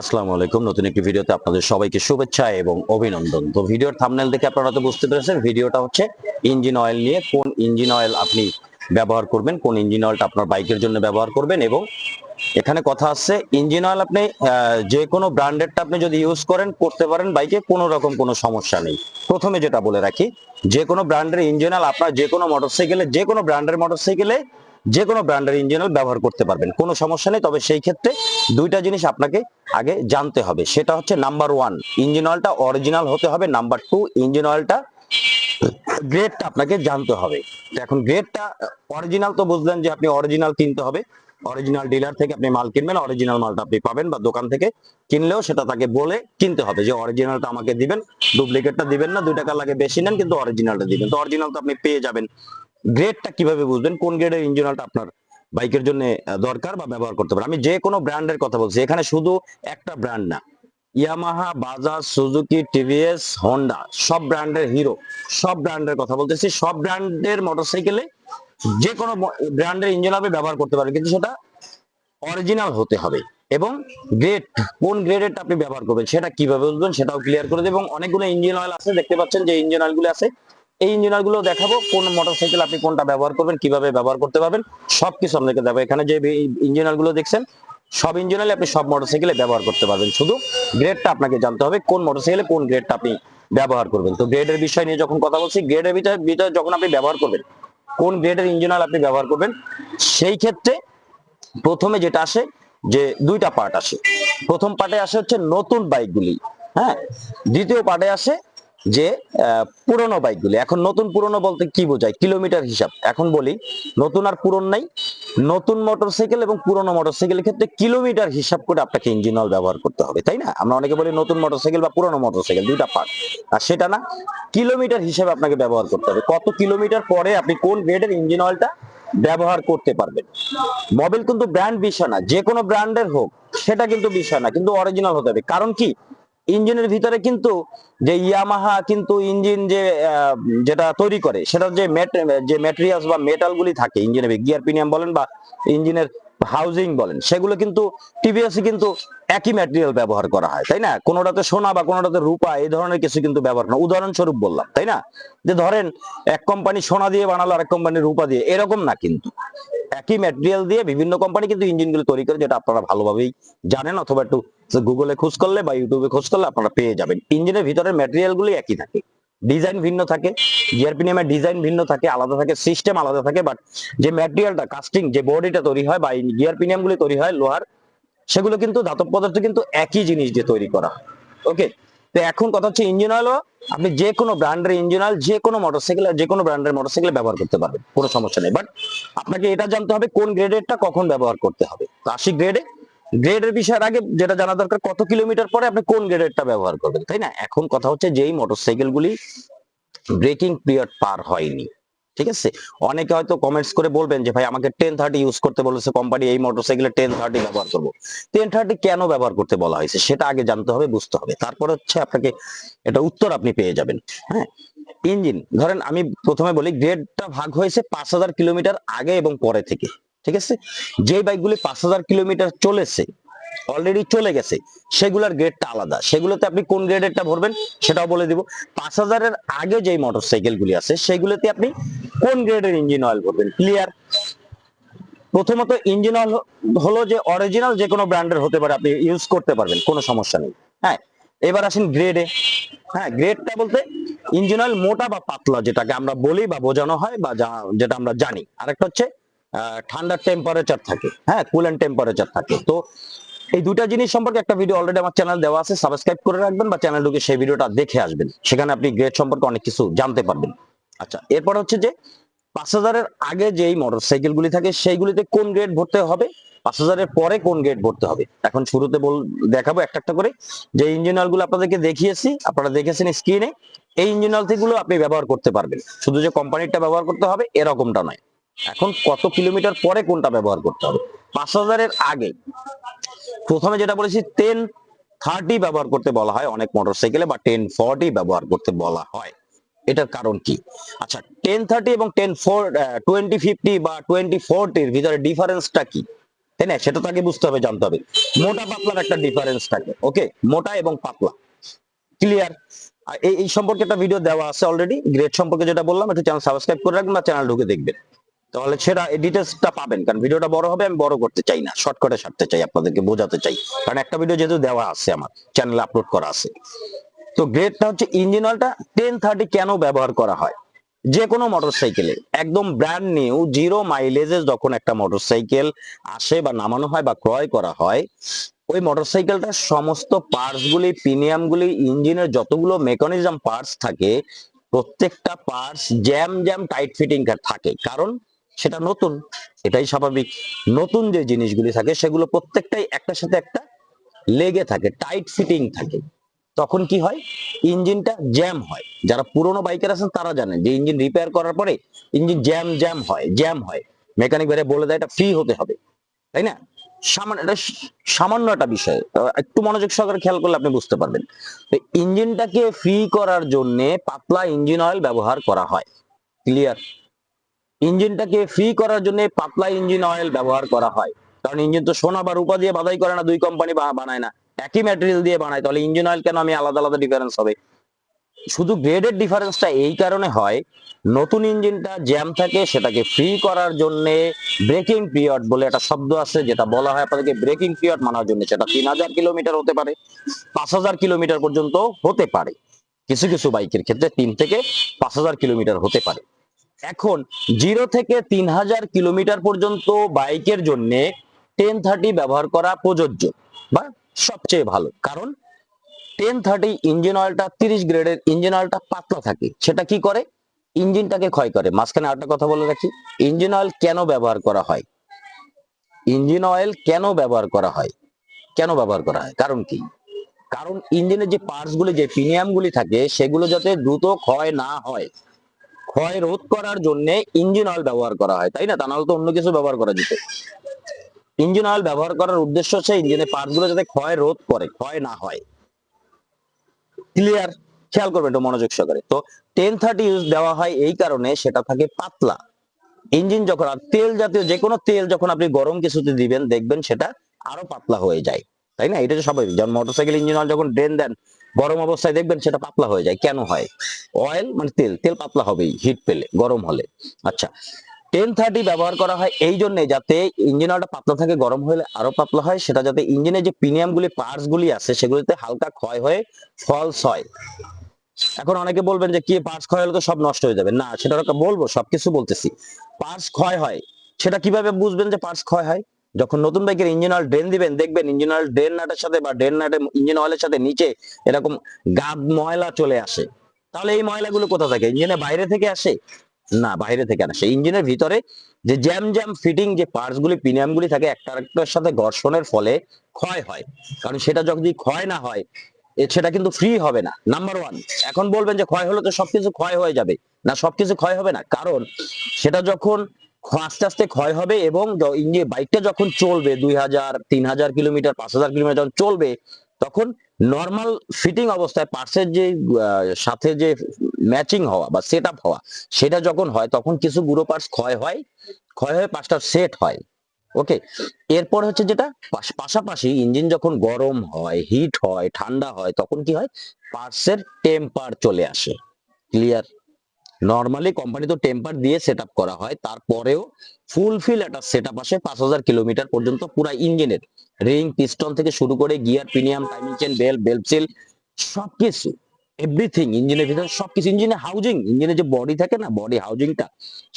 আসসালামু আলাইকুম। নতুন একটি ভিডিওতে আপনাদের সবাইকে শুভেচ্ছা এবং অভিনন্দন। তো ভিডিওর থাম্বনেল দেখে আপনারা তো বুঝতে পেরেছেন, ভিডিওটা হচ্ছে ইঞ্জিন অয়েল নিয়ে কোন ইঞ্জিন অয়েল আপনি ব্যবহার করবেন, কোন ইঞ্জিন অয়েলটা আপনার বাইকের জন্য ব্যবহার করবেন এবং এখানে কথা আছে ইঞ্জিন অয়েল আপনি যে কোনো ব্র্যান্ডেরটা আপনি যদি ইউজ করেন, করতে পারেন বাইকে, কোনো রকম কোনো সমস্যা নেই। প্রথমে যেটা বলে রাখি, যে কোনো ব্র্যান্ডের ইঞ্জিন অয়েল আপনার যে কোনো মোটরসাইকেলে যে কোনো ব্র্যান্ডের মোটরসাইকেলে যে কোনো ব্র্যান্ডের ইঞ্জিন অয়েল ব্যবহার করতে পারবেন। কোনো সমস্যা নেই, তবে সেই ক্ষেত্রে দুইটা জিনিস আপনাকে আগে জানতে হবে। সেটা হচ্ছে নাম্বার ওয়ান, ইঞ্জিন অয়েলটা অরিজিনাল হতে হবে। নাম্বার টু, ইঞ্জিন অয়েলটা গ্রেডটা আপনাকে জানতে হবে। এখন গ্রেডটা অরিজিনাল তো বুঝলেন যে আপনি অরিজিনাল কিনতে হবে। অরিজিনাল ডিলার থেকে আপনি মাল কিনবেন, অরিজিনাল মালটা আপনি পাবেন বা দোকান থেকে কিনলেও সেটা তাকে বলে কিনতে হবে যে অরিজিনালটা আমাকে দিবেন, ডুপ্লিকেটটা দিবেন না, দুই টাকা লাগে বেশি নেন কিন্তু অরিজিনালটা দিবেন। তো অরিজিনাল তো আপনি পেয়ে যাবেন। গ্রেডটা কীভাবে বুঝবেন? কোন গ্রেডের ইঞ্জিনটা আপনার বাইকের জন্য দরকার বা ব্যবহার করতে পারেন? আমি যে কোনো ব্র্যান্ডের কথা বলছি। এখানে শুধু একটা ব্র্যান্ড না। Yamaha Bajaj Suzuki TVS Honda সব ব্র্যান্ডের হিরো সব ব্র্যান্ডের কথা বলতেছি। সব ব্র্যান্ডের মোটরসাইকেলে যে কোনো ব্র্যান্ডের ইঞ্জিন আপনি ব্যবহার করতে পারেন, কিন্তু সেটা অরিজিনাল হতে হবে। এবং গ্রেড কোন গ্রেডের আপনি ব্যবহার করবেন, সেটা কীভাবে বুঝবেন, সেটাও ক্লিয়ার করে দেব। এবং অনেকগুলো ইঞ্জিন অয়েল আছে, দেখতে পাচ্ছেন যে ইঞ্জিন অয়েলগুলো আছে এই ইঞ্জিন অয়েলগুলো দেখাবো, কোন মোটরসাইকেল আপনি কোনটা ব্যবহার করবেন, কীভাবে ব্যবহার করতে পারবেন, সবকিছু আপনাকে দেবো এখানে যে ইঞ্জিন অয়েলগুলো দেখছেন, সব ইঞ্জিন অয়েল আপনি সব মোটরসাইকেলে ব্যবহার করতে পারবেন। শুধু গ্রেডটা আপনাকে জানতে হবে, কোন মোটরসাইকেলে কোন গ্রেডটা আপনি ব্যবহার করবেন। তো গ্রেডের বিষয় নিয়ে যখন কথা বলছি গ্রেডের ভিতরে যখন আপনি ব্যবহার করবেন, কোন গ্রেডের ইঞ্জিন অয়েল আপনি ব্যবহার করবেন, সেই ক্ষেত্রে প্রথমে যেটা আসে, যে দুইটা পার্ট আসে। প্রথম পার্টে আসে হচ্ছে নতুন বাইকগুলি হ্যাঁ? দ্বিতীয় পার্টে আসে যে পুরনো বাইকগুলি। এখন নতুন পুরনো বলতে কি বোঝায়? কিলোমিটার হিসাব। এখন বলি, নতুন আর পুরন নাই। নতুন মোটরসাইকেল এবং পুরনো মোটরসাইকেলের ক্ষেত্রে কিলোমিটার হিসাব করে আপনাকে ইঞ্জিন অয়েল ব্যবহার করতে হবে, তাই না? আমরা অনেকে বলি নতুন মোটরসাইকেল বা পুরনো মোটরসাইকেল দুইটা পার্ট আর সেটা না, কিলোমিটার হিসাবে আপনাকে ব্যবহার করতে হবে। কত কিলোমিটার পরে আপনি কোন গ্রেডের ইঞ্জিন অয়েলটা ব্যবহার করতে পারবেন? মোবাইল কিন্তু ব্র্যান্ড বিষয় না যে কোনো ব্র্যান্ডের হোক, সেটা কিন্তু বিষয় না, কিন্তু অরিজিনাল হতে হবে। কারণ কি? ইঞ্জিনের ভিতরে কিন্তু যে ইয়ামাহা কিন্তু ইঞ্জিন যে যেটা তৈরি করে সেটা যে যে ম্যাটেরিয়ালস বা মেটাল গুলি থাকে, ইঞ্জিনের গিয়ার পিনিয়াম বলেন বা ইঞ্জিনের হাউজিং বলেন, সেগুলো কিন্তু টিভিএস কিন্তু একই ম্যাটেরিয়াল ব্যবহার করা হয়, তাই না? কোনোটাতে সোনা বা কোনোটাতে রূপা, এই ধরনের কিছু কিন্তু ব্যবহার না উদাহরণস্বরূপ বললাম, তাই না? যে ধরেন, এক কোম্পানি সোনা দিয়ে বানালো আর এক কোম্পানি রূপা দিয়ে, এরকম না কিন্তু। একই ম্যাটেরিয়াল দিয়ে বিভিন্ন কোম্পানি কিন্তু ইঞ্জিনগুলো তৈরি করে, যেটা আপনারা ভালোভাবেই জানেন, অথবা একটু গুগলে খোঁজ করলে বা ইউটিউবে খোঁজ করলে আপনারা পেয়ে যাবেন। ইঞ্জিনের ভিতরের ম্যাটেরিয়াল গুলি একই থাকে। ডিজাইন ভিন্ন থাকে গিয়ার পিনিয়ামের ডিজাইন ভিন্ন থাকে, আলাদা থাকে, সিস্টেম আলাদা থাকে বাট যে ম্যাটেরিয়ালটা কাস্টিং যে বডিটা তৈরি হয় বা গিয়ার পিনিয়াম গুলি তৈরি হয়, লোহার, সেগুলো কিন্তু ধাতব পদার্থ কিন্তু একই জিনিস দিয়ে তৈরি করা। ওকে তো এখন কথা হচ্ছে ইঞ্জিন অয়েল আপনি যে কোনো ব্র্যান্ডের ইঞ্জিন অয়েল যে কোনো মোটরসাইকেল যে কোনো ব্র্যান্ডের মোটরসাইকেল ব্যবহার করতে পারবেন কোনো সমস্যা নেই। বাট আপনাকে এটা জানতে হবে কোন গ্রেডেরটা কখন ব্যবহার করতে হবে। তো আশি গ্রেডে গ্রেডের বিষয়ের আগে যেটা জানা দরকার, কত কিলোমিটার পরে আপনি কোন গ্রেডেরটা ব্যবহার করবেন, তাই না? এখন কথা হচ্ছে যেই মোটরসাইকেল গুলি ব্রেকিং পিরিয়ড পার হয়নি, ঠিক আছে? অনেকে হয়তো কমেন্টস করে বলবেন যে, ভাই, আমাকে টেন থার্টি ইউজ করতে বলেছে কোম্পানি এই মোটরসাইকেলে টেন থার্টি ব্যবহার করব। টেন থার্টি কেন ব্যবহার করতে বলা হয়েছে, সেটা আগে জানতে হবে, বুঝতে হবে। তারপর হচ্ছে আপনাকে এটা উত্তর আপনি পেয়ে যাবেন হ্যাঁ? ইঞ্জিন ধরেন আমি প্রথমে বলি গ্রেডটা ভাগ হয়েছে পাঁচ হাজার কিলোমিটার আগে এবং পরে থেকে। ঠিক আছে? যে বাইকগুলি পাঁচ হাজার কিলোমিটার চলেছে অলরেডি চলে গেছে, সেগুলোর গ্রেডটা আলাদা। সেগুলোতে আপনি কোন গ্রেডেরটা ভরবেন সেটাও বলে দিব। পাঁচ হাজারের আগে যেই মোটরসাইকেল গুলি আছে, সেগুলোতে আপনি কোন গ্রেডের ইঞ্জিন অয়েল ভরবেন? ক্লিয়ার প্রথমত ইঞ্জিন অয়েল হলো যে অরিজিনাল যে কোনো ব্র্যান্ডের হতে পারে, আপনি ইউজ করতে পারবেন, কোনো সমস্যা নেই। হ্যাঁ? এবার আসেন গ্রেডে হ্যাঁ গ্রেডটা বলতে ইঞ্জিন অয়েল মোটা বা পাতলা, যেটাকে আমরা বলি বা বোঝানো হয় বা যা- যেটা আমরা জানি। আরেকটা হচ্ছে ঠান্ডার টেম্পারেচার থাকে। হ্যাঁ কুলেন্ট টেম্পারেচার থাকে। তো এই দুটা জিনিস সম্পর্কে একটা ভিডিও অলরেডি আমার চ্যানেল দেওয়া আছে সাবস্ক্রাইব করে রাখবেন বা চ্যানেল ঢুকে সেই ভিডিওটা দেখে আসবেন। সেখানে আপনি গ্রেড সম্পর্কে অনেক কিছু জানতে পারবেন। আচ্ছা এরপর হচ্ছে যে পাঁচ হাজারের আগে যেই মোটরসাইকেল গুলি থাকে, সেইগুলিতে কোন গ্রেড ভরতে হবে? পাঁচ হাজারের পরে কোন গ্রেড ভরতে হবে? এখন শুরুতে বল, দেখাবো একটা একটা করে। যে ইঞ্জিনিয়ারগুলো আপনাদেরকে দেখিয়েছি, আপনারা দেখেছেন স্ক্রিনে এই ইঞ্জিনিয়ারগুলো আপনি ব্যবহার করতে পারবেন। শুধু যে কোম্পানিটা ব্যবহার করতে হবে, এরকমটা নয়। এখন কত কিলোমিটার পরে কোনটা ব্যবহার করতে হবে? পাঁচ হাজারের আগে। প্রথমে যেটা বলেছি টেন থার্টি ব্যবহার করতে বলা হয়। অনেক মোটরসাইকেলে বা টেন ফর্টি ব্যবহার করতে বলা হয়। এটার কারণ কি? আচ্ছা টেন থার্টি এবং টেন ফোর টোয়েন্টি ফিফটি বা টোয়েন্টি ফোরটির ভিতরে ডিফারেন্সটা কি? তাই না? সেটা তাকে বুঝতে হবে, জানতে হবে। মোটা পাতলার একটা ডিফারেন্স থাকে ওকে মোটা এবং পাতলা। ক্লিয়ার এই এই সম্পর্কে একটা ভিডিও দেওয়া আছে অলরেডি গ্রেড সম্পর্কে যেটা বললাম, একটু চ্যানেল সাবস্ক্রাইব করে রাখবেন বা চ্যানেল ঢুকে দেখবেন। তাহলে সেটা ডিটেলসটা পাবেন। কারণ ভিডিওটা বড় হবে, আমি বড় করতে চাই না। শর্টকাটে সারতে চাই, আপনাদেরকে বোঝাতে চাই। কারণ একটা ভিডিও যেহেতু দেওয়া আছে আমার চ্যানেলে আপলোড করা আছে। তো গ্রেডটা হচ্ছে ইঞ্জিন অয়েলটা টেন থার্টি কেন ব্যবহার করা হয়? যে কোনো মোটরসাইকেলে একদম ব্র্যান্ড নিউ জিরো মাইলেজে যখন একটা মোটরসাইকেল আসে বা নামানো হয় বা ক্রয় করা হয়, ওই মোটরসাইকেলটার সমস্ত পার্টস গুলি প্রিমিয়াম ইঞ্জিনের যতগুলো মেকানিজম পার্টস থাকে, প্রত্যেকটা parts jam jam tight fitting থাকে। কারণ সেটা নতুন, এটাই স্বাভাবিক। নতুন যে জিনিসগুলি থাকে, সেগুলো প্রত্যেকটাই একটার সাথে একটা লেগে থাকে টাইট ফিটিং থাকে। তখন কি হয়? ইঞ্জিনটা জ্যাম হয়। যারা পুরনো বাইকার আছেন, তারা জানেন যে ইঞ্জিন রিপেয়ার করার পরে ইঞ্জিন জ্যাম জ্যাম হয় জ্যাম হয়। মেকানিক বেড়ে বলে দেয়, এটা ফ্রি হতে হবে। তাই না? সামান্য, এটা সামান্য একটা বিষয়। একটু মনোযোগ সহকারে খেয়াল করলে আপনি বুঝতে পারবেন। তো ইঞ্জিনটাকে ফ্রি করার জন্য পাতলা ইঞ্জিন অয়েল ব্যবহার করা হয়। ক্লিয়ার ইঞ্জিনটাকে ফ্রি করার জন্য পাতলা ইঞ্জিন অয়েল ব্যবহার করা হয়। কারণ ইঞ্জিন তো সোনা বা রূপা দিয়ে বাধাই করে না, দুই কোম্পানি বানায় না। একই ম্যাটেরিয়াল দিয়ে বানায়, তাহলে ইঞ্জিন অয়েল কেন আমি আলাদা আলাদা ডিফারেন্স হবে? শুধু গ্রেডের ডিফারেন্সটা এই কারণে হয়, নতুন ইঞ্জিনটা জ্যাম থাকে, সেটাকে ফ্রি করার জন্য ব্রেকিং পিরিয়ড বলে একটা শব্দ আছে, যেটা বলা হয় আপনাদেরকে ব্রেকিং পিরিয়ড মানার জন্য। সেটা তিন হাজার কিলোমিটার হতে পারে, পাঁচ হাজার কিলোমিটার পর্যন্ত হতে পারে। কিছু কিছু বাইকের ক্ষেত্রে তিন থেকে পাঁচ হাজার কিলোমিটার হতে পারে। এখন জিরো থেকে তিন হাজার কিলোমিটার পর্যন্ত বাইকের জন্য টেন থার্টি ব্যবহার করা প্রযোজ্য বা সবচেয়ে ভালো। কারণ টেন থার্টি ইঞ্জিন অয়েলটা তিরিশ গ্রেডের ইঞ্জিন অয়েলটা পাতলা থাকে। সেটা কি করে? ইঞ্জিনটাকে ক্ষয় করে। মাঝখানে আরেকটা কথা বলে রাখি। ইঞ্জিন অয়েল কেন ব্যবহার করা হয়? ইঞ্জিন অয়েল কেন ব্যবহার করা হয়? কেন ব্যবহার করা হয়? কারণ কি? কারণ ইঞ্জিনের যে পার্টস গুলি, যে প্রিমিয়াম গুলি থাকে, সেগুলো যাতে দ্রুত ক্ষয় না হয় ক্ষয় রোধ করার জন্য ইঞ্জিন অয়েল ব্যবহার করা হয়, তাই না? তা নাহলে তো অন্য কিছু ব্যবহার করা যেত। ইঞ্জিন অয়েল ব্যবহার করার উদ্দেশ্য হচ্ছে ইঞ্জিনের পার্টসগুলো যাতে ক্ষয় রোধ করে, ক্ষয় না হয়। ক্লিয়ার খেয়াল করবেন একটু মনোযোগ সহকারে। তো টেন থার্টি ইউজ দেওয়া হয় এই কারণে সেটা থাকে পাতলা। ইঞ্জিন যখন আর তেল জাতীয় যে কোনো তেল যখন আপনি গরম কিছুতে দিবেন, দেখবেন সেটা আরও পাতলা হয়ে যায়। তাই না? এটা তো স্বাভাবিক। যেমন মোটরসাইকেল ইঞ্জিন অয়েল যখন ড্রেন দেন গরম অবস্থায় দেখবেন সেটা পাতলা হয়ে যায়। কেন হয়? অয়েল মানে তেল তেল পাতলা হবেই হিট পেলে, গরম হলে। আচ্ছা টেন থার্টি ব্যবহার করা হয় এই জন্য যাতে ইঞ্জিন অয়েলটা পাতলা থাকে, গরম হলে আরও পাতলা হয়, সেটা যাতে ইঞ্জিনের যে প্রিমিয়াম গুলি পার্টস গুলি আছে, সেগুলিতে হালকা ক্ষয় হয়ে ফলস হয়। এখন অনেকে বলবেন যে, কি পার্টস ক্ষয় হলে তো সব নষ্ট হয়ে যাবে? না, সেটা বলব, সবকিছু বলতেছি। পার্টস ক্ষয় হয়। সেটা কীভাবে বুঝবেন যে পার্টস ক্ষয় হয়? যখন নতুন বাইকের ইঞ্জিন অয়েল ড্রেন দিবেন, দেখবেন ইঞ্জিন অয়েল ড্রেন নাটের সাথে বা ড্রেন নাটের ইঞ্জিন অয়েলের সাথে নিচে এরকম গাদ ময়লা চলে আসে। তাহলে এই ময়লাগুলো কোথা থেকে? ইঞ্জিনের বাইরে থেকে আসে? না, বাইরে থেকে আসে ইঞ্জিনের ভিতরে যে জ্যাম জ্যাম ফিটিং যে পার্টস গুলি প্রিমিয়াম গুলি থাকে, একটা আরেকটার সাথে ঘর্ষণের ফলে ক্ষয় হয়। কারণ সেটা যদি ক্ষয় না হয় সেটা কিন্তু ফ্রি হবে না। নাম্বার ওয়ান এখন বলবেন যে ক্ষয় হলে তো সবকিছু ক্ষয় হয়ে যাবে। না, সবকিছু ক্ষয় হবে না। কারণ সেটা যখন আস্তে আস্তে ক্ষয় হবে এবং ইঞ্জিন বাইকটা যখন চলবে দুই হাজার, তিন হাজার কিলোমিটার, পাঁচ হাজার কিলোমিটার যখন চলবে, তখন নর্মাল ফিটিং অবস্থায় পার্সের যে সাথে যে ম্যাচিং হওয়া বা সেট আপ হওয়া, সেটা যখন হয়, তখন কিছু গুঁড়ো পার্টস ক্ষয় হয়, ক্ষয় হয়ে পাঁচটা সেট হয় ওকে এরপর হচ্ছে যেটা পাশাপাশি ইঞ্জিন যখন গরম হয় হিট হয়, ঠান্ডা হয়, তখন কি হয়? পার্টসের টেম্পার চলে আসে ক্লিয়ার নর্মালি কোম্পানি তো টেম্পার দিয়ে সেট করা হয়, তারপরেও ফুলফিল একটা সেট আসে পাঁচ হাজার কিলোমিটার পর্যন্ত পুরা ইঞ্জিনের রিং পিস্টন থেকে শুরু করে গিয়ার প্রিমিয়াম টাইমিং চেন বেল বেল্ট সিল সবকিছু এভরিথিং ইঞ্জিনের ভিতরে সবকিছু ইঞ্জিনের হাউজিং ইঞ্জিনের যে বডি থাকে না বডি হাউজিংটা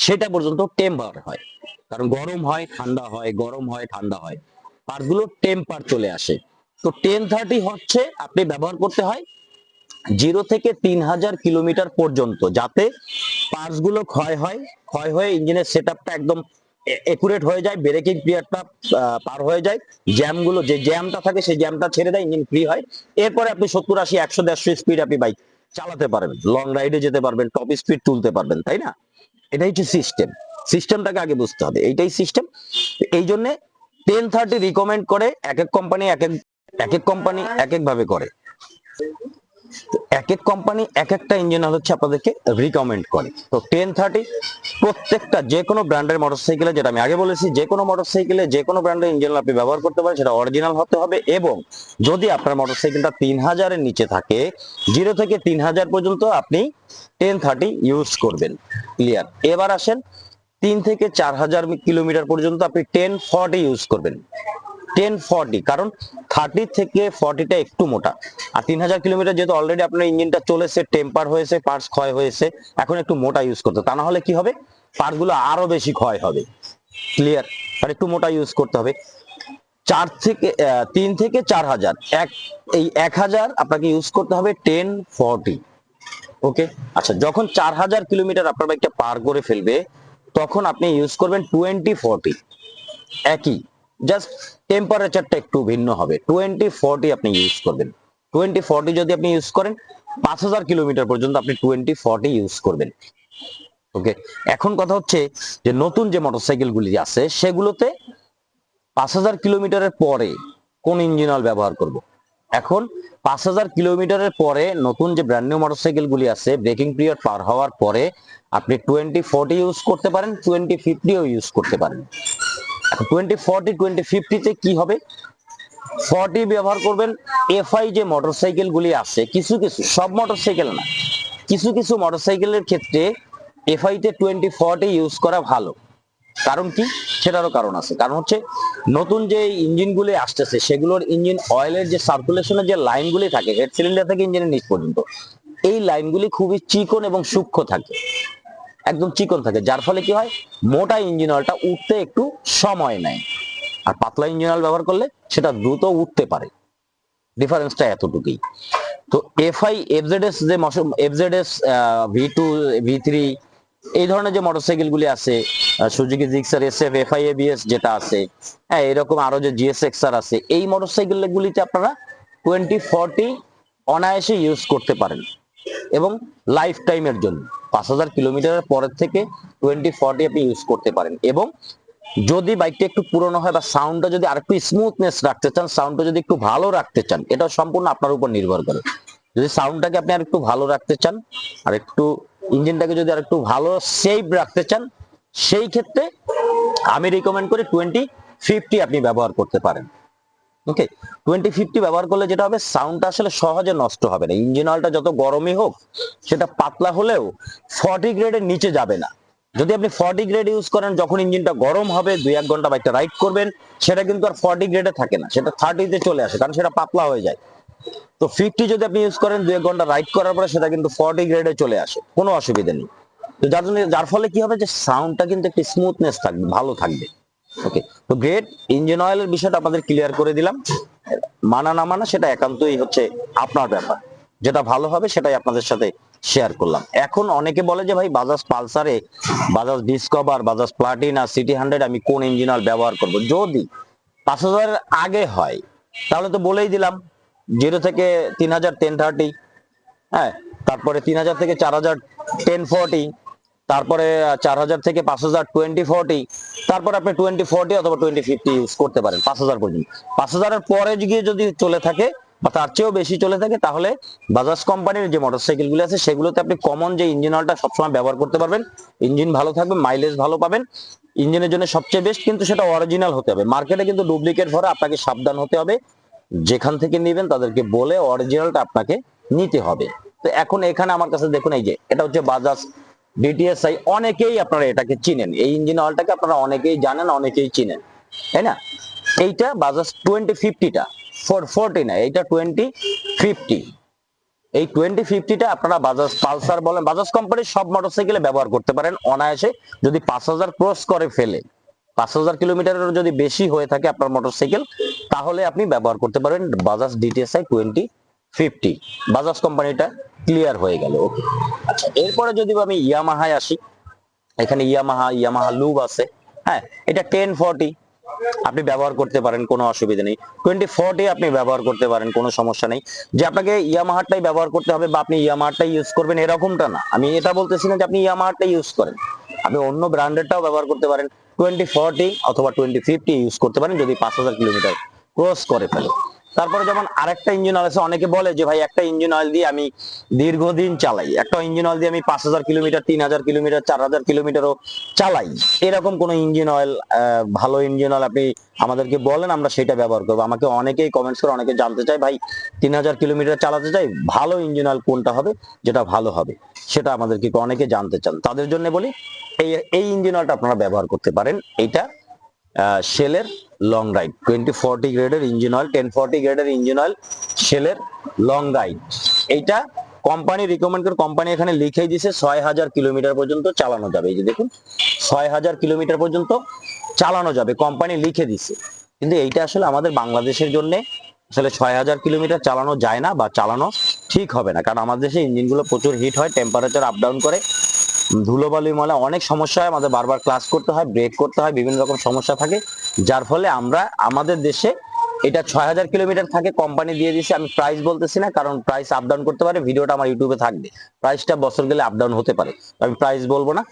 সেটা পর্যন্ত টেম্পার হয়। কারণ গরম হয়, ঠান্ডা হয়, গরম হয়, ঠান্ডা হয় পার্টসগুলো টেম্পার চলে আসে। তো টেন থার্টি হচ্ছে, আপনি ব্যবহার করতে হয় জিরো থেকে তিন হাজার কিলোমিটার পর্যন্ত যাতে পার্টসগুলো ক্ষয় হয়, ক্ষয় হয়ে ইঞ্জিনের সেট একদম একুরেট হয়ে যায় ব্রেকিং পিরিয়ডটা পার হয়ে যায়। জ্যামগুলো যে জ্যামটা থাকে সেই জ্যামটা ছেড়ে দেয়, ইঞ্জিন ফ্রি হয়। এরপরে আপনি সত্তর আশি, একশো, দেড়শো স্পিড আপনি বাইক চালাতে পারবেন। লং রাইডে যেতে পারবেন টপ স্পিড তুলতে পারবেন, তাই না? এটাই হচ্ছে সিস্টেম সিস্টেমটাকে আগে বুঝতে হবে, এইটাই সিস্টেম এই জন্য টেন থার্টি রিকমেন্ড করে, এক এক কোম্পানি এক এক এক এক কোম্পানি এক এক ভাবে করে। তো এক এক কোম্পানি এক একটা ইঞ্জিন হচ্ছে আপনাদেরকে রিকমেন্ড করে। তো টেন থার্টি প্রত্যেকটা যে কোনো ব্র্যান্ডের মোটরসাইকেলে যেটা আমি আগে বলেছি যে কোনো মোটরসাইকেলে যে কোনো ব্র্যান্ডের ইঞ্জিন আপনি ব্যবহার করতে পারেন, সেটা অরিজিনাল হতে হবে এবং যদি আপনার মোটরসাইকেলটা তিন হাজারের নিচে থাকে জিরো থেকে তিন হাজার পর্যন্ত আপনি টেন থার্টি ইউজ করবেন। ক্লিয়ার এবার আসেন, তিন থেকে চার হাজার কিলোমিটার পর্যন্ত আপনি টেন ফর্টি ইউজ করবেন। টেন ফর্টি কারণ থার্টি থেকে ফর্টিটা একটু মোটা। আর তিন হাজার কিলোমিটার যেহেতু অলরেডি আপনার ইঞ্জিনটা চলেছে টেম্পার হয়েছে পার্টস ক্ষয় হয়েছে, এখন একটু মোটা ইউজ করতে। তা না হলে কি হবে? পার্টগুলো আরও বেশি ক্ষয় হবে। ক্লিয়ার আর একটু মোটা ইউজ করতে হবে। চার থেকে তিন থেকে চার হাজার। এক, এই এক হাজার আপনাকে ইউজ করতে হবে টেন ফর্টি ওকে আচ্ছা যখন চার হাজার কিলোমিটার আপনার বাইকটা পার করে ফেলবে, তখন আপনি ইউজ করবেন টোয়েন্টি ফর্টি একই। জাস্ট টেম্পারেচারটা একটু ভিন্ন হবে। টোয়েন্টি ফর্টি আপনি ইউজ করবেন। টোয়েন্টি ফর্টি যদি আপনি ইউজ করেন, পাঁচ হাজার কিলোমিটার পর্যন্ত আপনি টোয়েন্টি ফর্টি ইউজ করবেন। ওকে এখন কথা হচ্ছে যে নতুন যে মোটরসাইকেল গুলি আছে, সেগুলোতে পাঁচ হাজার কিলোমিটারের পরে কোন ইঞ্জিন অয়েল ব্যবহার করব? এখন পাঁচ হাজার কিলোমিটারের পরে নতুন যে ব্র্যান্ড নিউ মোটরসাইকেল গুলি আছে ব্রেকিং পিরিয়ড পার হওয়ার পরে আপনি টোয়েন্টি ফোর্টি ইউজ করতে পারেন টোয়েন্টি ফিফটিও ইউজ করতে পারেন। টোয়েন্টি ফোর্টি টোয়েন্টি ফিফটিতে কি হবে? ফর্টি ব্যবহার করবেন এফআই যে মোটরসাইকেল গুলি আছে, কিছু কিছু, সব মোটরসাইকেল না, কিছু কিছু মোটরসাইকেলের ক্ষেত্রে এফআই তে টোয়েন্টি ফর্টি ইউজ করা ভালো। কারণ কি? সেটারও কারণ আছে। কারণ হচ্ছে, নতুন যে ইঞ্জিনগুলি আসতেছে, সেগুলোর ইঞ্জিন অয়েলের যে সার্কুলেশনের যে লাইনগুলি থাকে হেড সিলিন্ডার থেকে ইঞ্জিনের নিচ পর্যন্ত, এই লাইনগুলি খুবই চিকন এবং সূক্ষ্ম থাকে। একদম চিকন থাকে, যার ফলে কি হয়? মোটা ইঞ্জিন অয়েলটা উঠতে একটু সময় নেয়। আর পাতলা ইঞ্জিন অয়েল ব্যবহার করলে সেটা দ্রুত উঠতে পারে। ডিফারেন্সটা এতটুকুই। তো এফআই, এফজেডএস যে FZS V two, V three, এই ধরনের যে মোটরসাইকেল গুলি আছে Suzuki, Gixxer S F FI, ABS যেটা আছে হ্যাঁ এরকম আরও যে জিএস এক্সার আছে, এই মোটরসাইকেল গুলিতে আপনারা টোয়েন্টি ফর্টি অনায়াসে ইউজ করতে পারেন। এবং লাইফ টাইমের জন্য। পাঁচ হাজার কিলোমিটারের পরের থেকে টোয়েন্টি ফর্টি আপনি ইউজ করতে পারেন। এবং যদি বাইকটা একটু পুরনো হয় বা সাউন্ডটা যদি আরেকটু স্মুথনেস রাখতে চান সাউন্ডটা যদি একটু ভালো রাখতে চান, এটা সম্পূর্ণ আপনার উপর নির্ভর করে। যদি সাউন্ডটাকে আপনি আর একটু ভালো রাখতে চান, আর একটু ইঞ্জিনটাকে যদি আর একটু ভালো সেফ রাখতে চান, সেই ক্ষেত্রে আমি রিকমেন্ড করি টোয়েন্টি ফিফটি আপনি ব্যবহার করতে পারেন। ওকে টোয়েন্টি ফিফটি ব্যবহার করলে যেটা হবে সাউন্ডটা আসলে সহজে নষ্ট হবে না। ইঞ্জিন অয়েলটা যত গরমই হোক, সেটা পাতলা হলেও ফর্টি গ্রেডের নিচে যাবে না। যদি আপনি ফর্টি গ্রেড ইউজ করেন, যখন ইঞ্জিনটা গরম হবে, দুই এক ঘণ্টা বাইকটা রাইড করবেন, সেটা কিন্তু আর ফর্টি গ্রেডে থাকে না। সেটা থার্টিতে চলে আসে, কারণ সেটা পাতলা হয়ে যায়। তো ফিফটি যদি আপনি ইউজ করেন, দুই এক ঘণ্টা রাইড করার পরে সেটা কিন্তু ফর্টি গ্রেডে চলে আসে, কোনো অসুবিধা নেই। তো যার জন্য, যার ফলে কি হবে যে সাউন্ডটা কিন্তু একটু স্মুথনেস থাকবে, ভালো থাকবে। ওকে তো গ্রেট ইঞ্জিন অয়েলের বিষয়টা আপনাদের ক্লিয়ার করে দিলাম। মানা না মানা সেটা একান্তই হচ্ছে আপনার ব্যাপার। যেটা ভালো হবে সেটাই আপনাদের সাথে শেয়ার করলাম। এখন অনেকে বলে যে, ভাই Bajaj পালসারে Bajaj Discover Bajaj Platina CT hundred আমি কোন ইঞ্জিন অয়েল ব্যবহার করব? যদি পাঁচ হাজারের আগে হয়, তাহলে তো বলেই দিলাম জিরো থেকে তিন হাজার টেন থার্টি হ্যাঁ তারপরে তিন হাজার থেকে চার হাজার টেন ফর্টি তারপরে চার হাজার থেকে পাঁচ হাজার টোয়েন্টি ফর্টি তারপরে আপনি টোয়েন্টি ফর্টি অথবা টোয়েন্টি ফিফটি ইউজ করতে পারেন, পাঁচ হাজার পর্যন্ত। পাঁচ হাজারের পরে গিয়ে যদি চলে থাকে, বা তার চেয়েও বেশি চলে থাকে, তাহলে বাজাজ কোম্পানির যে মোটরসাইকেলগুলো আছে, সেগুলোতে আপনি কমন যে ইঞ্জিন অয়েলটা সবসময় ব্যবহার করতে পারবেন। ইঞ্জিন ভালো থাকবে মাইলেজ ভালো পাবেন। ইঞ্জিনের জন্য সবচেয়ে বেস্ট কিন্তু সেটা অরিজিনাল হতে হবে। মার্কেটে কিন্তু ডুপ্লিকেট ভরে, আপনাকে সাবধান হতে হবে। যেখান থেকে নেবেন, তাদেরকে বলে অরিজিনালটা আপনাকে নিতে হবে। তো এখন এখানে আমার কাছে দেখুন, এই যে, এটা হচ্ছে বাজাজ ডিটিএসআই অনেকেই আপনারা এটাকে চিনেন। এই ইঞ্জিন অয়েলটাকে আপনারা অনেকেই জানেন, অনেকেই চিনেন। তাই না? এইটা বাজাজ টোয়েন্টি ফিফটিটা। ফোর ফোরটি না, এইটা টোয়েন্টি ফিফটি। এই টোয়েন্টি ফিফটিটা আপনারা বাজাজ পালসার বলেন, বাজাজ কোম্পানির সব মোটরসাইকেলে ব্যবহার করতে পারেন। অনায়াসে যদি পাঁচ হাজার ক্রস করে ফেলে, পাঁচ হাজার কিলোমিটারের যদি বেশি হয়ে থাকে আপনার মোটরসাইকেল, তাহলে আপনি ব্যবহার করতে পারেন Bajaj DTSi twenty fifty Bajaj কোম্পানিটা ক্লিয়ার হয়ে গেল আচ্ছা এরপরে যদি আমি ইয়ামাহায় আসি, এখানে ইয়ামাহা ইয়ামাহা লুব আছে হ্যাঁ এটা টেন ফর্টি আপনি ব্যবহার করতে পারেন, কোনো অসুবিধা নেই। টোয়েন্টি ফোরটি আপনি ব্যবহার করতে পারেন, কোনো সমস্যা নেই। যে আপনাকে ইয়ামাহারটাই ব্যবহার করতে হবে বা আপনি ইয়ামাহারটাই ইউজ করবেন, এরকমটা না। আমি এটা বলতেছি না যে আপনি ইয়ামাহারটাই ইউজ করেন। আপনি অন্য ব্র্যান্ডেরটাও ব্যবহার করতে পারেন। টোয়েন্টি ফোরটি অথবা টোয়েন্টি ফিফটি ইউজ করতে পারেন, যদি পাঁচ হাজার কিলোমিটার ক্রস করে ফেলে। তারপরে যেমন আরেকটা ইঞ্জিন অয়েল আছে, অনেকে বলে যে, ভাই, একটা ইঞ্জিন অয়েল দিয়ে আমি দীর্ঘদিন চালাই। একটা ইঞ্জিন অয়েল দিয়ে আমি পাঁচ হাজার কিলোমিটার, তিন হাজার কিলোমিটার, চার হাজার কিলোমিটারও চালাই। এরকম কোন ইঞ্জিন অয়েল ভালো ইঞ্জিন অয়েল আপনি আমাদেরকে বলেন, আমরা সেটা ব্যবহার করব। আমাকে অনেকেই কমেন্টস করে, অনেকে জানতে চাই ভাই, তিন হাজার কিলোমিটার চালাতে চাই, ভালো ইঞ্জিন অয়েল কোনটা হবে, যেটা ভালো হবে? সেটা আমাদেরকে অনেকে জানতে চান। তাদের জন্য বলি, এই এই ইঞ্জিন অয়েলটা আপনারা ব্যবহার করতে পারেন। এইটা শেলের লং রাইড টোয়েন্টি ফর্টি গ্রেডের ইঞ্জিন অয়েল টেন ফর্টি গ্রেডের ইঞ্জিন অয়েল শেলের লং রাইড এইটা কোম্পানি রিকমেন্ড করে কোম্পানি এখানে লিখেই দিছে ছয় হাজার কিলোমিটার পর্যন্ত চালানো যাবে। এই যে দেখুন, ছয় হাজার কিলোমিটার পর্যন্ত চালানো যাবে। কোম্পানি লিখে দিছে। কিন্তু এইটা আসলে আমাদের বাংলাদেশের জন্য আসলে ছয় হাজার কিলোমিটার চালানো যায় না বা চালানো ঠিক হবে না। কারণ আমাদের দেশে ইঞ্জিনগুলো প্রচুর হিট হয় টেম্পারেচার আপ ডাউন করে। ধুলোবালি ময়লা অনেক সমস্যা হয়, আমাদের বারবার ক্লাস করতে হয় ব্রেক করতে হয়, বিভিন্ন রকম সমস্যা থাকে। যার ফলে আমরা, আমাদের দেশে এটা ছয় হাজার কিলোমিটার থাকে কোম্পানি দিয়ে দিছে আমি প্রাইস বলতেছি না, কারণ প্রাইস আপ ডাউন করতে পারে ভিডিওটা আমার ইউটিউবে থাকবে। প্রাইসটা বছর গেলে আপ ডাউন হতে পারে, আমি প্রাইস বলব না।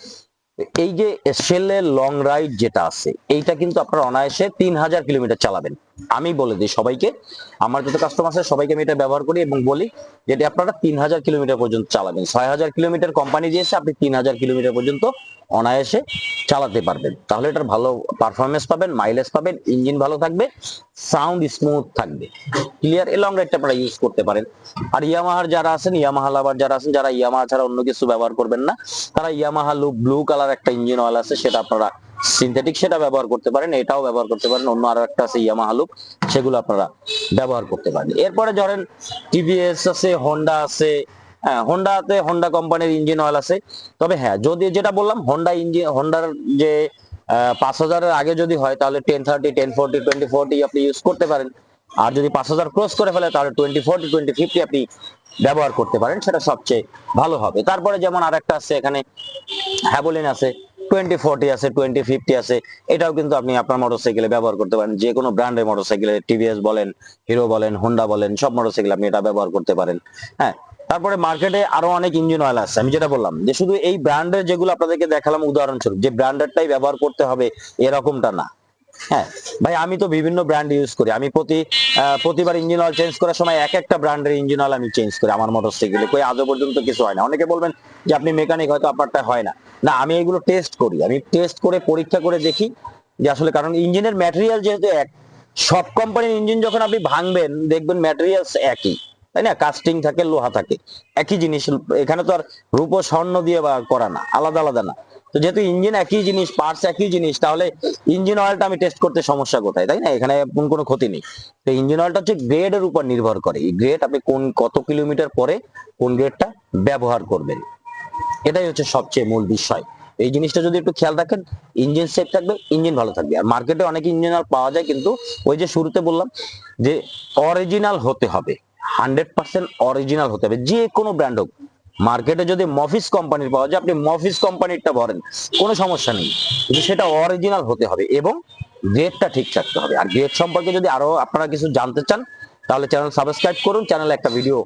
এই যে সেলের লং রাইড যেটা আছে, এইটা কিন্তু আপনার অনায়াসে তিন হাজার কিলোমিটার চালাবেন। আমি বলে দিই সবাইকে, আমার যত কাস্টমার আছে সবাইকে আমি এটা ব্যবহার করি এবং বলি যেটা আপনারা তিন হাজার কিলোমিটার পর্যন্ত চালাবেন। ছয় হাজার কিলোমিটার কোম্পানি দিয়েছে আপনি তিন হাজার কিলোমিটার পর্যন্ত অনায়াসে চালাতে পারবেন। তাহলে এটার ভালো পারফরমেন্স পাবেন মাইলেজ পাবেন ইঞ্জিন ভালো থাকবে সাউন্ড স্মুথ থাকবে। ক্লিয়ার এই লং রাইডটা আপনারা ইউজ করতে পারেন। আর ইয়ামাহার যারা আছেন ইয়ামাহা লাভার যারা আছেন, যারা ইয়ামাহা ছাড়া অন্য কিছু ব্যবহার করবেন না, তারা ইয়ামাহা ব্লু কালার একটা ইঞ্জিন অয়েল আছে, সেটা আপনারা সিনথেটিক সেটা ব্যবহার করতে পারেন, এটাও ব্যবহার করতে পারেন, অন্য আরও একটা আছে ইয়ামাহা লুক সেগুলো আপনারা ব্যবহার করতে পারেন। এরপরে ধরেন টিভিএস আছে হোন্ডা আছে হোন্ডাতে হোন্ডা কোম্পানির ইঞ্জিন অয়েল আছে। তবে হ্যাঁ যদি যেটা বললাম হোন্ডা ইঞ্জিন হন্ডার যে পাঁচ হাজারের আগে যদি হয়, তাহলে ten thirty ten forty twenty forty আপনি ইউজ করতে পারেন। আর যদি পাঁচ হাজার ক্রস করে ফেলে, তাহলে টোয়েন্টি ফোরটি টোয়েন্টি ফিফটি আপনি ব্যবহার করতে পারেন, সেটা সবচেয়ে ভালো হবে। তারপরে যেমন আরেকটা আছে, এখানে হ্যাবোলিন আছে টোয়েন্টি ফোরটি আছে টোয়েন্টি ফিফটি আছে, এটাও কিন্তু আপনি আপনার মোটরসাইকেলে ব্যবহার করতে পারেন। যে কোনো ব্র্যান্ডের মোটরসাইকেলে টিভিএস বলেন হিরো বলেন হোন্ডা বলেন, সব মোটরসাইকেল আপনি এটা ব্যবহার করতে পারেন। হ্যাঁ তারপরে মার্কেটে আরও অনেক ইঞ্জিন অয়েল আছে। আমি যেটা বললাম যে শুধু এই ব্র্যান্ডের যেগুলো আপনাদেরকে দেখালাম, উদাহরণস্বরূপ, যে ব্র্যান্ডেরটাই ব্যবহার করতে হবে, এরকমটা না। হ্যাঁ ভাই, আমি তো বিভিন্ন ব্র্যান্ড ইউজ করি। আমি প্রতি প্রতিবার ইঞ্জিন অয়েল চেঞ্জ করার সময় এক একটা ব্র্যান্ডের ইঞ্জিন অয়েল আমি চেঞ্জ করি আমার মোটরসাইকেলে কই, আজও পর্যন্ত কিছু হয় না। অনেকে বলবেন যে, আপনি মেকানিক হয়তো আপনারটা হয় না। না, আমি এগুলো টেস্ট করি। আমি টেস্ট করে পরীক্ষা করে দেখি যে আসলে কারণ ইঞ্জিনের ম্যাটেরিয়াল যেহেতু এক, সব কোম্পানির ইঞ্জিন যখন আপনি ভাঙবেন, দেখবেন ম্যাটেরিয়ালস একই। তাই না? কাস্টিং থাকে, লোহা থাকে। একই জিনিস। এখানে তো আর রূপ স্বর্ণ দিয়ে বা করা না, আলাদা আলাদা না। তো যেহেতু ইঞ্জিন একই জিনিস পার্টস একই জিনিস, তাহলে ইঞ্জিন অয়েলটা আমি টেস্ট করতে সমস্যা কোথায়, তাই না? এখানে কোন ক্ষতি নেই। তো ইঞ্জিন অয়েলটা হচ্ছে গ্রেডের উপর নির্ভর করে। এই গ্রেড আপনি কোন, কত কিলোমিটার পরে কোন গ্রেডটা ব্যবহার করবেন। এটাই হচ্ছে সবচেয়ে মূল বিষয়। এই জিনিসটা যদি একটু খেয়াল রাখেন ইঞ্জিন সেফ থাকবে ইঞ্জিন ভালো থাকবে। আর মার্কেটে অনেক ইঞ্জিন পাওয়া যায়, কিন্তু ওই যে শুরুতে বললাম যে অরিজিনাল হতে হবে। হান্ড্রেড পার্সেন্ট অরিজিনাল হতে হবে। যে কোনো ব্র্যান্ড হোক মার্কেটে যদি মফিস কোম্পানির পাওয়া যায়, আপনি মফিস কোম্পানিরটা ভরেন। কোনো সমস্যা নেই। কিন্তু সেটা অরিজিনাল হতে হবে এবং গ্রেডটা ঠিক থাকতে হবে। আর গ্রেড সম্পর্কে যদি আরও আপনারা কিছু জানতে চান, তাহলে চ্যানেল সাবস্ক্রাইব করুন। চ্যানেলে একটা ভিডিও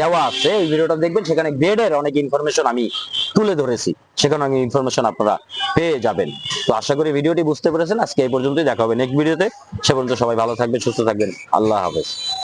দেওয়া আছে। এই ভিডিওটা দেখবেন, সেখানে গ্রেডের অনেক ইনফরমেশন আমি তুলে ধরেছি। সেখানে অনেক ইনফরমেশন আপনারা পেয়ে যাবেন। তো আশা করি ভিডিওটি বুঝতে পেরেছেন। আজকে এই পর্যন্তই। দেখা হবে নেক্সট ভিডিওতে সে পর্যন্ত সবাই ভালো থাকবেন, সুস্থ থাকবেন। আল্লাহ হাফেজ।